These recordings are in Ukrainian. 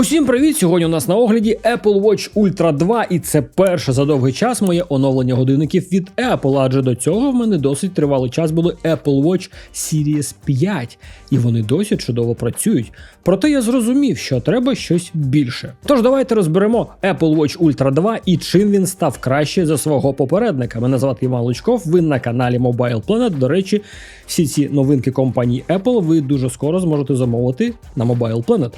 Усім привіт! Сьогодні у нас на огляді Apple Watch Ultra 2, і це перше за довгий час моє оновлення годинників від Apple, адже до цього в мене досить тривалий час були Apple Watch Series 5, і вони досі чудово працюють. Проте я зрозумів, що треба щось більше. Тож давайте розберемо Apple Watch Ultra 2 і чим він став краще за свого попередника. Мене звати Іван Лучков, ви на каналі Mobile Planet. До речі, всі ці новинки компанії Apple ви дуже скоро зможете замовити на Mobile Planet.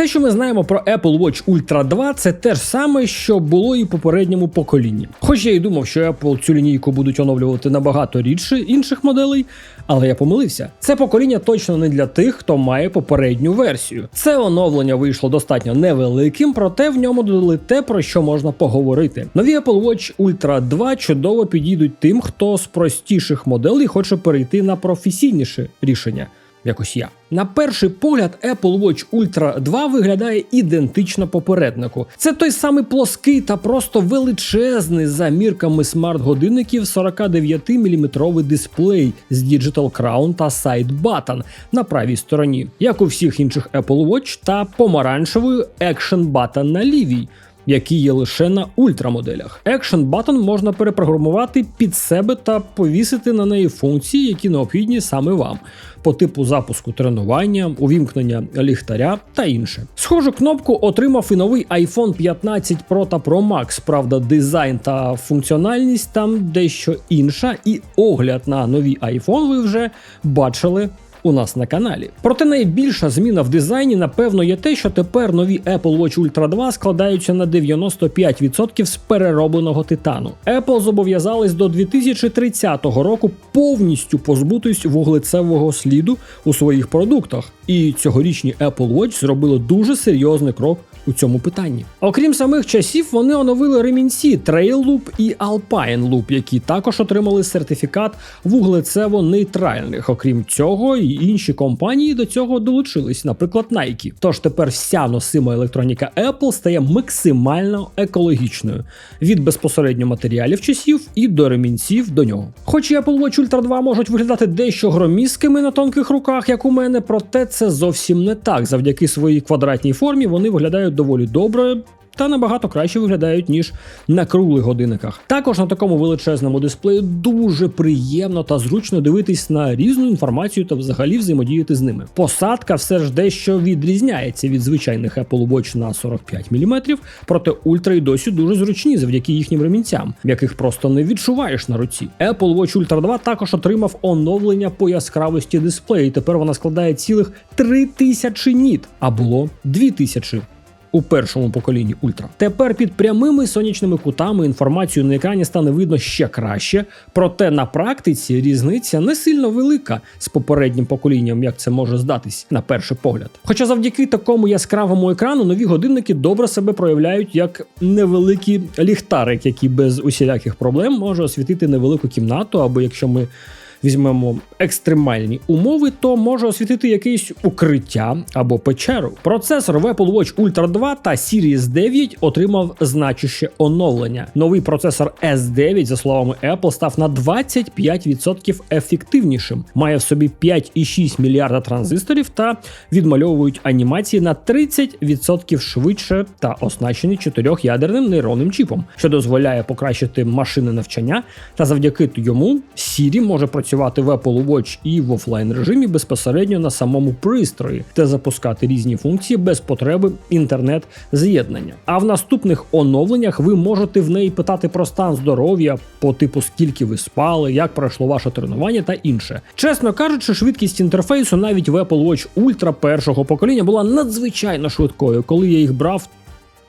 Все, що ми знаємо про Apple Watch Ultra 2, це те ж саме, що було і попередньому поколінні. Хоч я і думав, що Apple цю лінійку будуть оновлювати набагато рідше інших моделей, але я помилився. Це покоління точно не для тих, хто має попередню версію. Це оновлення вийшло достатньо невеликим, проте в ньому додали те, про що можна поговорити. Нові Apple Watch Ultra 2 чудово підійдуть тим, хто з простіших моделей хоче перейти на професійніше рішення. Якось я. На перший погляд, Apple Watch Ultra 2 виглядає ідентично попереднику. Це той самий плоский та просто величезний за мірками смарт-годинників 49-мм дисплей з Digital Crown та Side Button на правій стороні, як у всіх інших Apple Watch, та помаранчевою Action Button на лівій які є лише на ультрамоделях. Action Button можна перепрограмувати під себе та повісити на неї функції, які необхідні саме вам, по типу запуску тренування, увімкнення ліхтаря та інше. Схожу кнопку отримав і новий iPhone 15 Pro та Pro Max. Правда, дизайн та функціональність там дещо інша, і огляд на новий iPhone ви вже бачили у нас на каналі. Проте найбільша зміна в дизайні, напевно, є те, що тепер нові Apple Watch Ultra 2 складаються на 95% з переробленого титану. Apple зобов'язались до 2030 року повністю позбутись вуглецевого сліду у своїх продуктах, і цьогорічні Apple Watch зробили дуже серйозний крок у цьому питанні. Окрім самих часів, вони оновили ремінці Trail Loop і Alpine Loop, які також отримали сертифікат вуглецево-нейтральних. Окрім цього, і інші компанії до цього долучились, наприклад, Nike. Тож тепер вся носима електроніка Apple стає максимально екологічною від безпосередньо матеріалів часів і до ремінців до нього. Хоч і Apple Watch Ultra 2 можуть виглядати дещо громісткими на тонких руках, як у мене, проте це зовсім не так. Завдяки своїй квадратній формі вони виглядають доволі добре. Та набагато краще виглядають, ніж на круглих годинниках. Також на такому величезному дисплеї дуже приємно та зручно дивитись на різну інформацію та взагалі взаємодіяти з ними. Посадка все ж дещо відрізняється від звичайних Apple Watch на 45 мм, проте ультра й досі дуже зручні завдяки їхнім ремінцям, яких просто не відчуваєш на руці. Apple Watch Ultra 2 також отримав оновлення по яскравості дисплею. і Тепер вона складає цілих 3000 ніт, а було 2000 у першому поколінні Ультра. Тепер під прямими сонячними кутами інформацію на екрані стане видно ще краще, проте на практиці різниця не сильно велика з попереднім поколінням, як це може здатись на перший погляд. Хоча завдяки такому яскравому екрану нові годинники добре себе проявляють як невеликий ліхтарик, який без усіляких проблем може освітити невелику кімнату, або якщо ми візьмемо екстремальні умови, то може освітити якесь укриття або печеру. Процесор Apple Watch Ultra 2 та Series 9 отримав значуще оновлення. Новий процесор S9, за словами Apple, став на 25% ефективнішим, має в собі 5,6 мільярда транзисторів та відмальовують анімації на 30% швидше та оснащені чотирьохядерним нейронним чіпом, що дозволяє покращити машини навчання, та завдяки йому Siri може працювати працювати в Apple Watch і в офлайн режимі безпосередньо на самому пристрої та запускати різні функції без потреби інтернет-з'єднання. А в наступних оновленнях ви можете в неї питати про стан здоров'я, по типу скільки ви спали, як пройшло ваше тренування та інше. Чесно кажучи, швидкість інтерфейсу навіть в Apple Watch Ultra першого покоління була надзвичайно швидкою, коли я їх брав.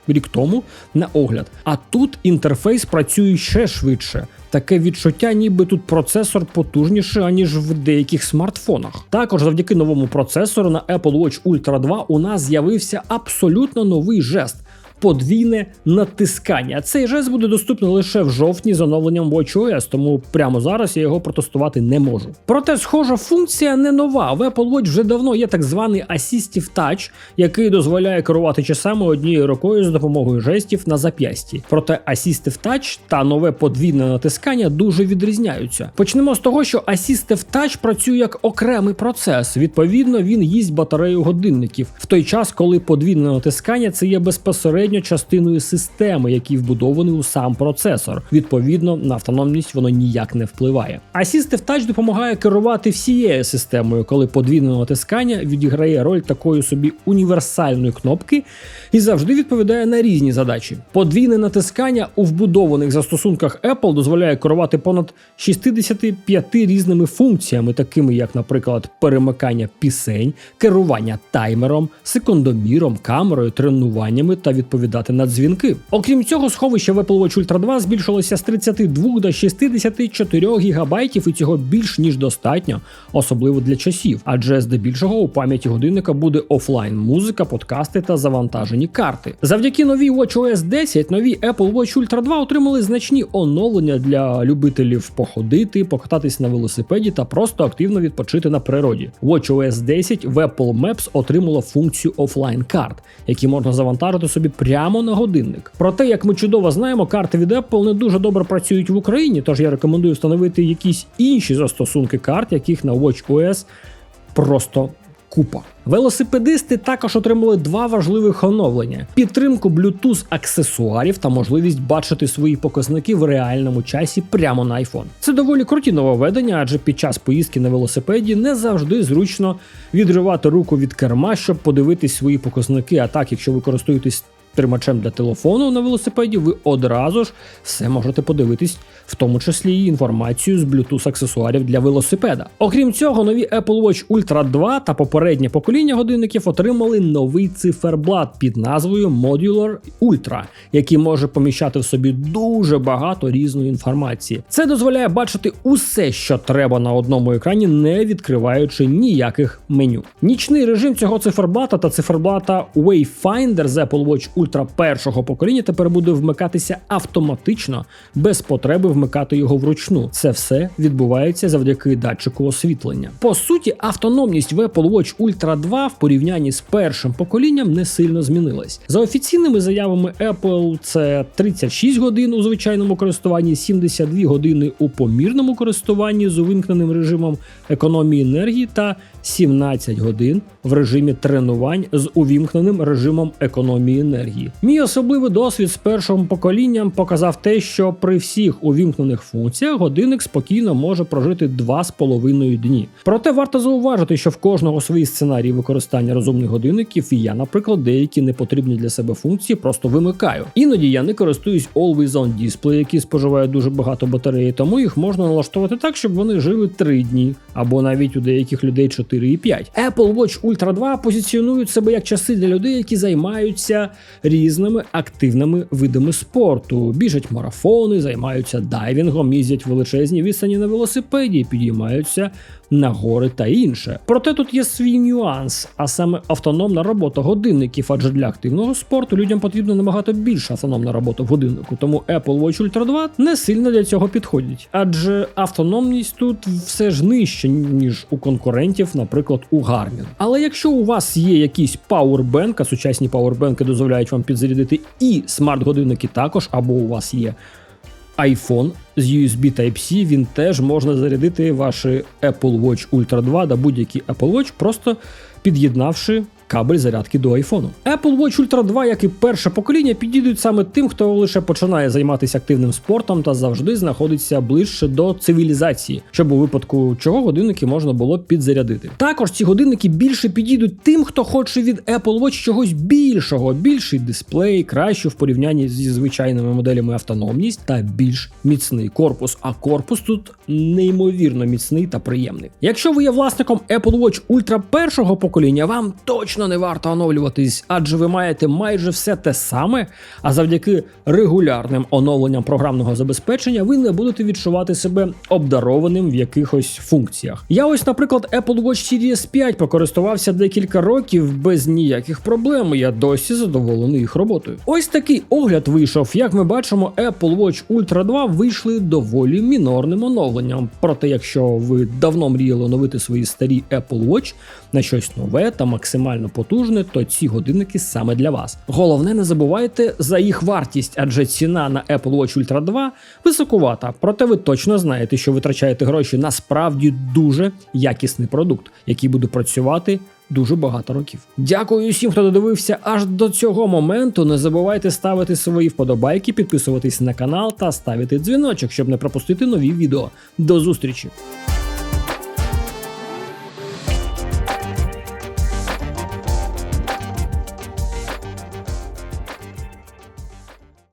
Рік тому на огляд. А тут інтерфейс працює ще швидше. Таке відчуття, ніби тут процесор потужніший, аніж в деяких смартфонах. Також завдяки новому процесору на Apple Watch Ultra 2 у нас з'явився абсолютно новий жест. Подвійне натискання. Цей жест буде доступний лише в жовтні з оновленням WatchOS, тому прямо зараз я його протестувати не можу. Проте, схожа функція не нова. В Apple Watch вже давно є так званий Assistive Touch, який дозволяє керувати часами однією рукою за допомогою жестів на зап'ясті. Проте Assistive Touch та нове подвійне натискання дуже відрізняються. Почнемо з того, що Assistive Touch працює як окремий процес. Відповідно, він їсть батарею годинників в той час, коли подвійне натискання це є безпосередньо частиною системи, який вбудований у сам процесор. Відповідно, на автономність воно ніяк не впливає. Assistive Touch допомагає керувати всією системою, коли подвійне натискання відіграє роль такої собі універсальної кнопки і завжди відповідає на різні задачі. Подвійне натискання у вбудованих застосунках Apple дозволяє керувати понад 65 різними функціями, такими як, наприклад, перемикання пісень, керування таймером, секундоміром, камерою, тренуваннями та відповідати на дзвінки. Окрім цього, сховище в Apple Watch Ultra 2 збільшилося з 32 до 64 ГБ, і цього більш ніж достатньо, особливо для часів, адже здебільшого у пам'яті годинника буде офлайн музика, подкасти та завантажені карти. Завдяки новій WatchOS 10 нові Apple Watch Ultra 2 отримали значні оновлення для любителів походити, покататись на велосипеді та просто активно відпочити на природі. WatchOS 10 в Apple Maps отримала функцію офлайн карт, які можна завантажити собі прямо на годинник. Проте, як ми чудово знаємо, карти від Apple не дуже добре працюють в Україні, тож я рекомендую встановити якісь інші застосунки карт, яких на WatchOS просто купа. Велосипедисти також отримали два важливих оновлення: підтримку Bluetooth аксесуарів та можливість бачити свої показники в реальному часі прямо на iPhone. Це доволі круті нововведення, адже під час поїздки на велосипеді не завжди зручно відривати руку від керма, щоб подивитись свої показники. А так, якщо ви користуєтесь тримачем для телефону на велосипеді, ви одразу ж все можете подивитись, в тому числі і інформацію з Bluetooth аксесуарів для велосипеда. Окрім цього, нові Apple Watch Ultra 2 та попереднє покоління годинників отримали новий циферблат під назвою Modular Ultra, який може поміщати в собі дуже багато різної інформації. Це дозволяє бачити усе, що треба на одному екрані, не відкриваючи ніяких меню. Нічний режим цього циферблата та циферблата Wayfinder з Apple Watch Ultra першого покоління тепер буде вмикатися автоматично, без потреби вмикати його вручну. Це все відбувається завдяки датчику освітлення. По суті, автономність в Apple Watch Ultra 2 в порівнянні з першим поколінням не сильно змінилась. За офіційними заявами Apple, це 36 годин у звичайному користуванні, 72 години у помірному користуванні з увімкненим режимом економії енергії та 17 годин в режимі тренувань з увімкненим режимом економії енергії. Мій особливий досвід з першим поколінням показав те, що при всіх увімкнених функціях годинник спокійно може прожити 2,5 дні. Проте варто зауважити, що в кожного свої сценарії використання розумних годинників, і я, наприклад, деякі непотрібні для себе функції просто вимикаю. Іноді я не користуюсь Always On Display, які споживає дуже багато батареї, тому їх можна налаштувати так, щоб вони жили 3 дні, або навіть у деяких людей 4 і 5. Apple Watch Ultra 2 позиціонують себе як часи для людей, які займаються різними активними видами спорту. Біжать марафони, займаються дайвінгом, їздять величезні відстані на велосипеді, підіймаються на гори та інше. Проте тут є свій нюанс, а саме автономна робота годинників, адже для активного спорту людям потрібна набагато більша автономна робота в годиннику. Тому Apple Watch Ultra 2 не сильно для цього підходить, адже автономність тут все ж нижче, ніж у конкурентів, наприклад, у Garmin. Але якщо у вас є якийсь пауербенк, а сучасні пауербенки дозволяють вам підзарядити і смарт-годинники також, або у вас є iPhone з USB Type-C, він теж можна зарядити ваші Apple Watch Ultra 2 та будь-який Apple Watch, просто під'єднавши кабель зарядки до айфону. Apple Watch Ultra 2, як і перше покоління, підійдуть саме тим, хто лише починає займатися активним спортом та завжди знаходиться ближче до цивілізації, щоб у випадку чого годинники можна було підзарядити. Також ці годинники більше підійдуть тим, хто хоче від Apple Watch чогось більшого, більший дисплей, краще в порівнянні зі звичайними моделями автономність та більш міцний корпус. А корпус тут неймовірно міцний та приємний. Якщо ви є власником Apple Watch Ultra першого покоління, вам точно точно не варто оновлюватись, адже ви маєте майже все те саме, а завдяки регулярним оновленням програмного забезпечення ви не будете відчувати себе обдарованим в якихось функціях. Я ось, наприклад, Apple Watch Series 5 покористувався декілька років без ніяких проблем. Я досі задоволений їх роботою. Ось такий огляд вийшов. Як ми бачимо, Apple Watch Ultra 2 вийшли доволі мінорним оновленням. Проте, якщо ви давно мріяли оновити свої старі Apple Watch на щось нове та максимально потужне, то ці годинники саме для вас. Головне, не забувайте за їх вартість, адже ціна на Apple Watch Ultra 2 високувата. Проте ви точно знаєте, що витрачаєте гроші на справді дуже якісний продукт, який буде працювати. Дуже багато років. Дякую усім, хто додивився аж до цього моменту. Не забувайте ставити свої вподобайки, підписуватись на канал та ставити дзвіночок, щоб не пропустити нові відео. До зустрічі!